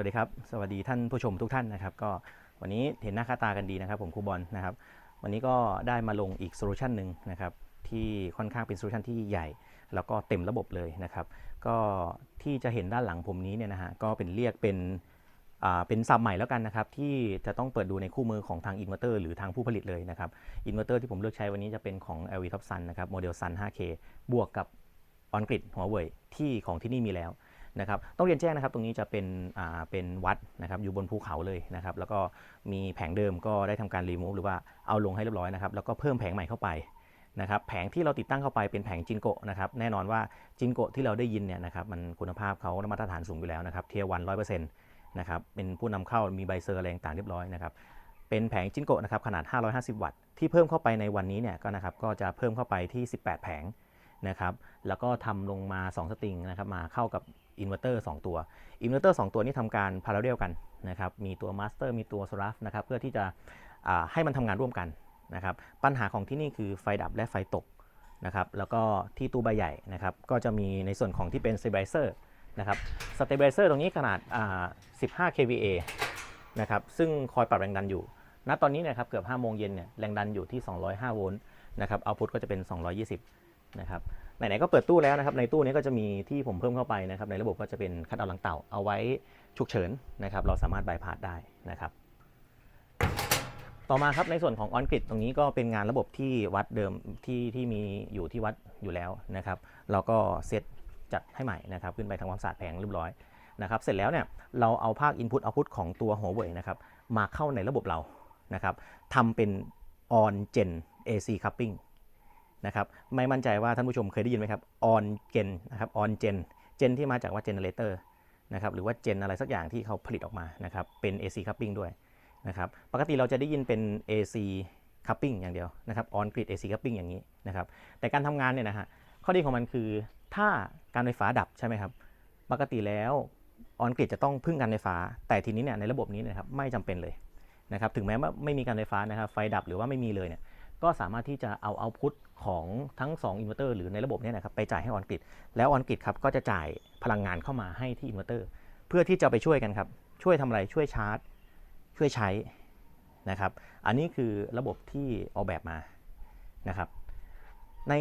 วัสดีครับ สวัสดีท่านผู้ชมทุกท่านนะครับ ก็วันนี้เห็นหน้าค่าตากันดีนะครับ ผมครูบอลนะครับ วันนี้ก็ได้มาลงอีกโซลูชันหนึ่งนะครับที่ค่อนข้างเป็นโซลูชันที่ใหญ่ แล้วก็เต็มระบบเลยนะครับ ก็ที่จะเห็นด้านหลังผมนี้เนี่ยนะฮะก็เป็นเรียกเป็นเป็นซับใหม่แล้วกันนะครับ ที่จะต้องเปิดดูในคู่มือของทางอินเวอร์เตอร์หรือทางผู้ผลิตเลยนะครับอินเวอร์เตอร์ที่ผมเลือกใช้วันนี้จะเป็นของ LV Top Sun นะครับโมเดล Sun 5K บวกกับออนกริดหัวเว่ยที่ของที่นี่มีแล้ว นะครับต้องเรียนแจ้งนะครับตรงนี้จะเป็นอ่าเป็นวัดนะครับอยู่บนภูเขาเลยนะครับแล้วก็มีแผงเดิมก็ได้ทำการรีมูฟหรือว่าเอาลงให้เรียบร้อยนะครับแล้วก็เพิ่มแผงใหม่เข้าไปนะครับแผงที่เราติดตั้งเข้าไปเป็นแผงจินโกะนะครับแน่นอนว่าจินโกะที่เราได้ยินเนี่ยนะครับมันคุณภาพเขามาตรฐานสูงอยู่แล้วนะครับเทียวันร้อยเปอร์เซ็นต์นะครับเป็นผู้นำเข้ามีใบเซอร์อะไรต่างเรียบร้อยนะครับเป็นแผงจินโกะนะครับขนาด 550 วัตต์ที่เพิ่มเข้าไปในวันนี้เนี่ยก็นะครับก็จะเพิ่มเข้าไปที่ 18 แผง นะครับแล้วก็ทำลงมา 2 สตริงนะครับมาเข้ากับอินเวอร์เตอร์2ตัวอินเวอร์เตอร์2ตัวนี้ทำการพาราเรลกันนะครับมีตัวมาสเตอร์มีตัวโซลาฟนะครับเพื่อที่จะให้มันทำงานร่วมกันนะครับปัญหาของที่นี่คือไฟดับและไฟตกนะครับแล้วก็ที่ตู้ใบใหญ่นะครับก็จะมีในส่วนของที่เป็น s t a b i l i z e r นะครับ s t a b i l i z e r ตรงนี้ขนาด 15 kVA นะครับซึ่งคอยปรับแรงดันอยู่ ณตอนนี้นะครับเกือบ5โมงเย็นเนี่ยแรงดันอยู่ที่ 205 โวลต์นะครับเอาพุทก็จะเป็น 220 นะครับไหนๆก็เปิดตู้แล้วนะครับในตู้นี้ก็จะมีที่ผมเพิ่มเข้าไปนะครับในระบบก็จะเป็นคัดเอาหลังเต่าเอาไว้ฉุกเฉินนะครับเราสามารถบายพาสได้นะครับต่อมาครับในส่วนของออนกริดตรงนี้ก็เป็นงานระบบที่วัดเดิมที่ที่มีอยู่ที่วัดอยู่แล้วนะครับเราก็เซตจัดให้ใหม่นะครับขึ้นไปทำความสะอาดแผงเรียบร้อยนะครับเสร็จแล้วเนี่ยเราเอาภาค Input Output ของตัวหัวเว่ยนะครับมาเข้าในระบบเรานะครับทำเป็น on gen AC coupling นะครับไม่มั่นใจว่าท่านผู้ชมเคยได้ยินไหมครับ on gen นะครับ on gen gen ที่มาจากว่า generator นะครับหรือว่า gen อะไรสักอย่างที่เขาผลิตออกมานะครับเป็น AC coupling ด้วยนะครับปกติเราจะได้ยินเป็น AC coupling อย่างเดียวนะครับ on grid AC coupling อย่างนี้นะครับแต่การทำงานเนี่ยนะฮะข้อดีของมันคือถ้าการไฟฟ้าดับใช่ไหมครับปกติแล้วออนกริดจะต้องพึ่งการไฟฟ้า แต่ทีนี้เนี่ยในระบบนี้นะครับไม่จำเป็นเลยนะครับถึงแม้ว่าไม่มีการไฟฟ้านะครับไฟดับหรือว่าไม่มีเลยเนี่ย ก็สามารถที่จะเอาเอาพุทของทั้ง 2 อินเวอร์เตอร์หรือในระบบเนี้นะครับไปจ่ายให้ออนกริดแล้วออนกริดครับก็จะจ่ายพลังงานเข้ามาให้ที่อินเวอร์เตอร์เพื่อที่จะไปช่วยกันครับ ช่วยทำอะไรช่วยชาร์จ ช่วยใช้นะครับ อันนี้คือระบบที่ออกแบบมานะครับ ใน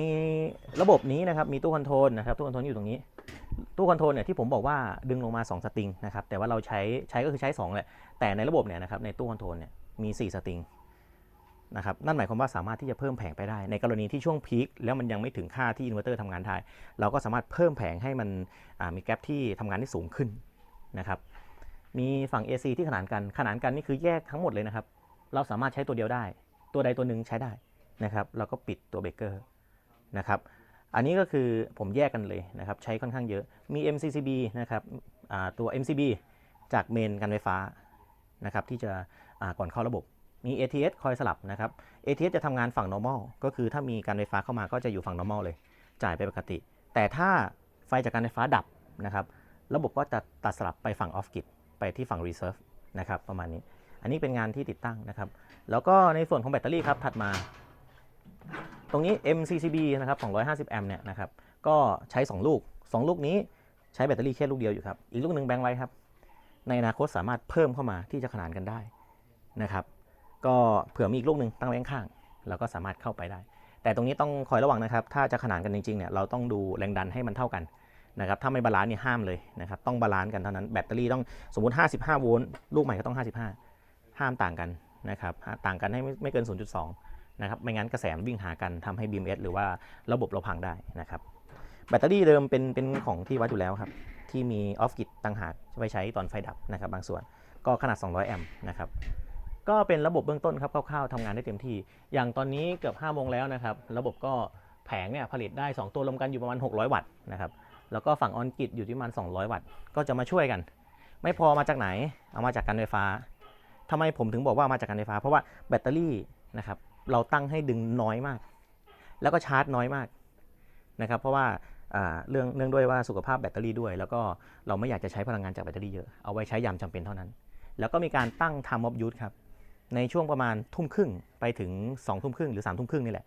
ระบบนี้นะครับมีตู้คอนโทรลนะครับตู้คอนโทรลอยู่ตรงนี้ ตู้คอนโทรลเนี่ยที่ผมบอกว่าดึงลงมา 2 สตริงนะครับแต่ว่าเราใช้ใช้ก็คือใช้2แหละแต่ในระบบเนี่ยนะครับในตู้คอนโทรลเนี่ยมี 4 สตริง นะครับนั่นหมายความว่าสามารถที่จะเพิ่มแผงไปได้ ในกรณีที่ช่วงพีคแล้วมันยังไม่ถึงค่าที่อินเวอร์เตอร์ทำงานได้ เราก็สามารถเพิ่มแผงให้มันมีแกลบที่ทำงานได้สูงขึ้นนะครับมีฝั่ง AC ที่ขนานกันขนานกันนี่คือแยกทั้งหมดเลยนะครับ เราสามารถใช้ตัวเดียวได้ ตัวใดตัวหนึ่งใช้ได้นะครับเราก็ปิดตัวเบรกเกอร์นะครับอันนี้ก็คือผมแยกกันเลยนะครับใช้ค่อนข้างเยอะมี MCCB นะครับอ่าตัว MCB จากเมนการไฟฟ้านะครับที่จะก่อนเข้าระบบ มี ATS คอยสลับนะครับ ATS จะทำงานฝั่ง normal ก็คือถ้ามีการไฟฟ้าเข้ามาก็จะอยู่ฝั่ง normal เลย จ่ายไปปกติ แต่ถ้าไฟจากการไฟฟ้าดับนะครับ ระบบก็จะตัดสลับไปฝั่ง off grid ไปที่ฝั่ง reserve นะครับประมาณนี้ อันนี้เป็นงานที่ติดตั้งนะครับ แล้วก็ในส่วนของแบตเตอรี่ครับถัดมา ตรงนี้ MCCB นะครับ250 แอมป์เนี่ยนะครับ ก็ใช้ 2 ลูก 2 ลูกนี้ใช้แบตเตอรี่แค่ลูกเดียวอยู่ครับ อีกลูกหนึ่งแบงไว้ครับ ในอนาคตสามารถเพิ่มเข้ามาที่จะขนานกันได้นะครับ ก็เผื่อมีอีกลูกหนึ่งตั้งไว้ข้างๆเราก็สามารถเข้าไปได้ แต่ตรงนี้ต้องคอยระวังนะครับ ถ้าจะขนานกันจริงๆเนี่ยเราต้องดูแรงดันให้มันเท่ากันนะครับถ้าไม่บาลานซ์เนี่ยห้ามเลยนะครับต้องบาลานซ์กันเท่านั้นแบตเตอรี่ต้องสมมติ 55 โวลต์ลูกใหม่ก็ต้อง 55 ห้ามต่างกันนะครับต่างกันให้ไม่เกิน 0.2 นะครับไม่งั้นกระแสมันวิ่งหากันทำให้ BMS หรือว่าระบบเราพังได้นะครับแบตเตอรี่เดิมเป็นเป็นของที่วัดอยู่แล้วครับที่มีออฟกิตต่างหากไว้ใช้ตอนไฟดับนะครับบางส่วนก็ขนาด 200 แอมป์นะครับ ก็เป็นระบบเบื้องต้นครับคร่าวๆทำงานได้เต็มที่ อย่างตอนนี้เกือบ5โมงแล้วนะครับ ระบบก็แผงเนี่ยผลิตได้ 2 ตัวรวมกันอยู่ประมาณ 600 วัตต์นะครับ แล้วก็ฝั่งออนกิตอยู่ที่ประมาณ 200 วัตต์ ก็จะมาช่วยกัน ไม่พอมาจากไหน เอามาจากการไฟฟ้าทำไมผมถึงบอกว่ามาจากการไฟฟ้า เพราะว่าแบตเตอรี่นะครับเราตั้งให้ดึงน้อยมาก แล้วก็ชาร์จน้อยมากนะครับ เพราะว่าอ่าเรื่องเนื่องด้วยว่าสุขภาพแบตเตอรี่ด้วย แล้วก็เราไม่อยากจะใช้พลังงานจากแบตเตอรี่เยอะ เอาไว้ใช้ยามจำเป็นเท่านั้น แล้วก็มีการตั้ง time of use ครับ ในช่วงประมาณทุ่มครึ่งไปถึง2องทุ่มครึ่งหรือ3ามทุ่มครึ่งนี่แหละ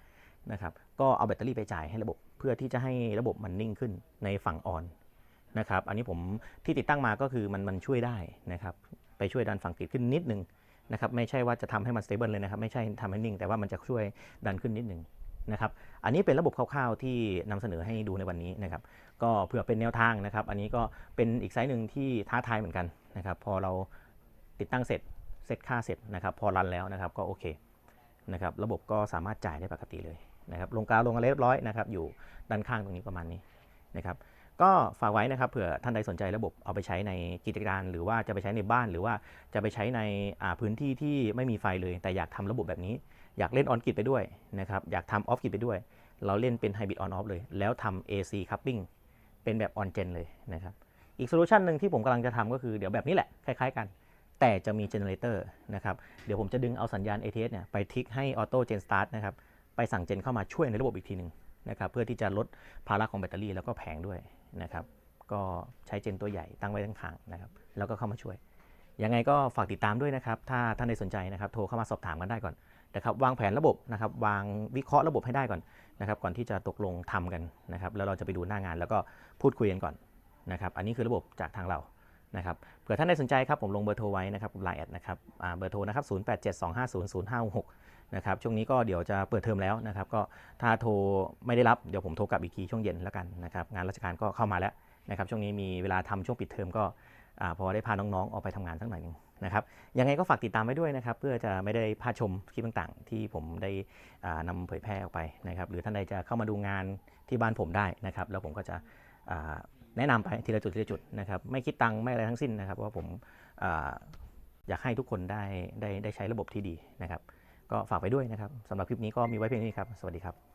นะครับก็เอาแบตเตอรี่ไปจ่ายให้ระบบ เพื่อที่จะให้ระบบมันนิ่งขึ้นในฝั่งออนนะครับอันนี้ผมที่ติดตั้งมาก็คือมันมันช่วยได้นะครับไปช่วยดันฝั่งติดขึ้นนิดนึงนะครับไม่ใช่ว่าจะทำให้มัน stable เลยนะครับไม่ใช่ทำให้นิ่ง แต่ว่ามันจะช่วยดันขึ้นนิดนึงนะครับอันนี้เป็นระบบคร่าวๆที่นำเสนอให้ดูในวันนี้นะครับก็เผื่อเป็นแนวทางนะครับ อันนี้ก็เป็นอีกไซส์หนึ่งที่ท้าทายเหมือนกันนะครับพอเราติดตั้งเสร็จ เซตค่าเสร็จนะครับพอรันแล้วนะครับก็โอเคนะครับระบบก็สามารถจ่ายได้ปกติเลยนะครับลงกาวลงอะไรเรียบร้อยนะครับอยู่ด้านข้างตรงนี้ประมาณนี้นะครับก็ฝากไว้นะครับเผื่อท่านใดสนใจระบบเอาไปใช้ในกิจการ หรือว่าจะไปใช้ในบ้านหรือว่าจะไปใช้ในพื้นที่ที่ไม่มีไฟเลย แต่อยากทำระบบแบบนี้ อยากเล่นออนกิดไปด้วยนะครับอยากทำออฟกิดไปด้วย เราเล่นเป็นไฮบริดออนออฟเลย แล้วทำ AC coupling เป็นแบบออนเจนเลยนะครับอีกโซลูชันหนึ่งที่ผมกำลังจะทำก็คือเดี๋ยวแบบนี้แหละ คล้ายๆกัน แต่จะมีเจเนเรเตอร์นะครับ เดี๋ยวผมจะดึงเอาสัญญาณ ATS เนี่ยไปทิกให้ออโต้เจนสตาร์ทนะครับ ไปสั่งเจนเข้ามาช่วยในระบบอีกทีหนึ่งนะครับ เพื่อที่จะลดภาระของแบตเตอรี่แล้วก็แผงด้วยนะครับ ก็ใช้เจนตัวใหญ่ตั้งไว้ข้างๆนะครับ แล้วก็เข้ามาช่วย ยังไงก็ฝากติดตามด้วยนะครับ ถ้าท่านใดสนใจนะครับ โทรเข้ามาสอบถามกันได้ก่อนนะครับ วางแผนระบบนะครับ วางวิเคราะห์ระบบให้ได้ก่อนนะครับ ก่อนที่จะตกลงทำกันนะครับ แล้วเราจะไปดูหน้างาน แล้วก็พูดคุยกันก่อนนะครับ อันนี้คือระบบจากทางเรา นะครับเผื่อท่านใดสนใจครับผมลงเบอร์โทรไว้นะครับไลน์แอดนะครับเบอร์โทรนะครับ087250056นะครับช่วงนี้ก็เดี๋ยวจะเปิดเทอมแล้วนะครับก็ถ้าโทรไม่ได้รับเดี๋ยวผมโทรกลับอีกทีช่วงเย็นแล้วกันนะครับงานราชการก็เข้ามาแล้วนะครับช่วงนี้มีเวลาทำช่วงปิดเทอมก็อ่าพอได้พาน้องๆออกไปทำงานสักหน่อยหนึงนะครับยังไงก็ฝากติดตามไว้ด้วยนะครับเพื่อจะไม่ได้พลาดชมคลิปต่างๆ ที่ผมได้อ่านำเผยแพร่ออกไปนะครับหรือท่านใดจะเข้ามาดูงานที่บ้านผมได้นะครับแล้วผมก็จะ แนะนำไปทีละจุดทีละจุดนะครับไม่คิดตังค์ไม่อะไรทั้งสิ้นนะครับว่าผมออยากให้ทุกคนได้ได้ได้ใช้ระบบที่ดีนะครับ ก็ฝากไปด้วยนะครับสำหรับคลิปนี้ก็มีไว้เพียงนี้ครับ สวัสดีครับ